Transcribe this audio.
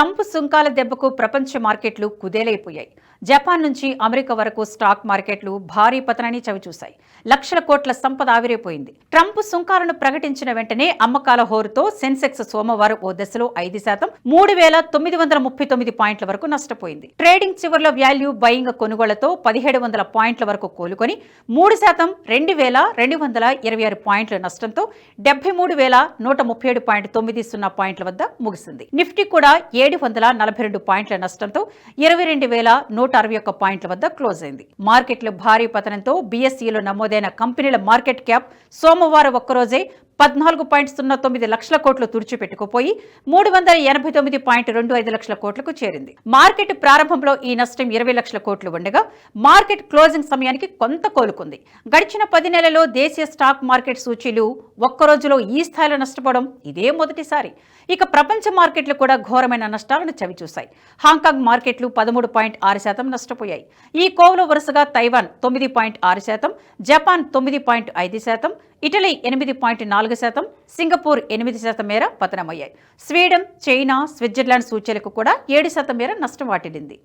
Trump సుంకాల దెబ్బకు ప్రపంచ మార్కెట్లు కుదేలైపోయాయి. జపాన్ నుంచి అమెరికా వరకు స్టాక్ మార్కెట్లు భారీ పతనాన్ని చవిచూశాయి. లక్షల కోట్ల సంపద ఆవిరైపోయింది. ట్రంప్ సుంకాలను ప్రకటించిన వెంటనే అమ్మకాల హోరుతో సెన్సెక్స్ సోమవారం ఓ దశలో ఐదు శాతం మూడు వేల తొమ్మిది వందల ముప్పై తొమ్మిది పాయింట్ల వరకు నష్టపోయింది. ట్రేడింగ్ చివర్లో వాల్యూ బయింగ్ కొనుగోళ్ళతో పదిహేడు వందల పాయింట్ల వరకు కోలుకొని మూడు శాతం రెండు వేల రెండు వందల ఇరవై ఆరు పాయింట్ల నష్టంతో డెబ్బై మూడు వేల నూట ముప్పై ఏడు పాయింట్ తొమ్మిది సున్నా పాయింట్ల వద్ద ముగిసింది. నిఫ్టీ కూడా ఏడు వందల నలభై రెండు పాయింట్ల నష్టంతో ఇరవై రెండు వేల నూట అరవై ఒక్క పాయింట్ల వద్ద క్లోజ్ అయింది. మార్కెట్లు భారీ పతనంతో బీఎస్ఈలో నమోదైన కంపెనీల మార్కెట్ క్యాప్ సోమవారం ఒక్కరోజే పద్నాలుగు పాయింట్ సున్నా తొమ్మిది లక్షల కోట్లు తుడిచిపెట్టుకుపోయి మూడు వందల ఎనభై తొమ్మిది పాయింట్ రెండు ఐదు లక్షల కోట్లకు చేరింది. మార్కెట్ ప్రారంభంలో ఈ నష్టం ఇరవై లక్షల కోట్లు ఉండగా మార్కెట్ క్లోజింగ్ సమయానికి కొంత కోలుకుంది. గడిచిన పది నెలలో దేశీయ స్టాక్ మార్కెట్ సూచీలు ఒక్క రోజులో ఈ స్థాయిలో నష్టపోవడం ఇదే మొదటిసారి. ఇక ప్రపంచ మార్కెట్లు కూడా ఘోరమైన నష్టాలను చవిచూశాయి. హాంకాంగ్ మార్కెట్లు పదమూడు పాయింట్ ఆరు శాతం నష్టపోయాయి. ఈ కోవలో వరుసగా తైవాన్ తొమ్మిది పాయింట్ ఆరు శాతం జపాన్ తొమ్మిది పాయింట్ ఐదు శాతం ఇటలీ ఎనిమిది పాయింట్ నాలుగు నాలుగు శాతం సింగపూర్ ఎనిమిది శాతం మేర పతనమయ్యాయి. స్వీడన్ చైనా స్విట్జర్లాండ్ సూచీలకు కూడా ఏడు శాతం మేర నష్టం వాటిల్లింది.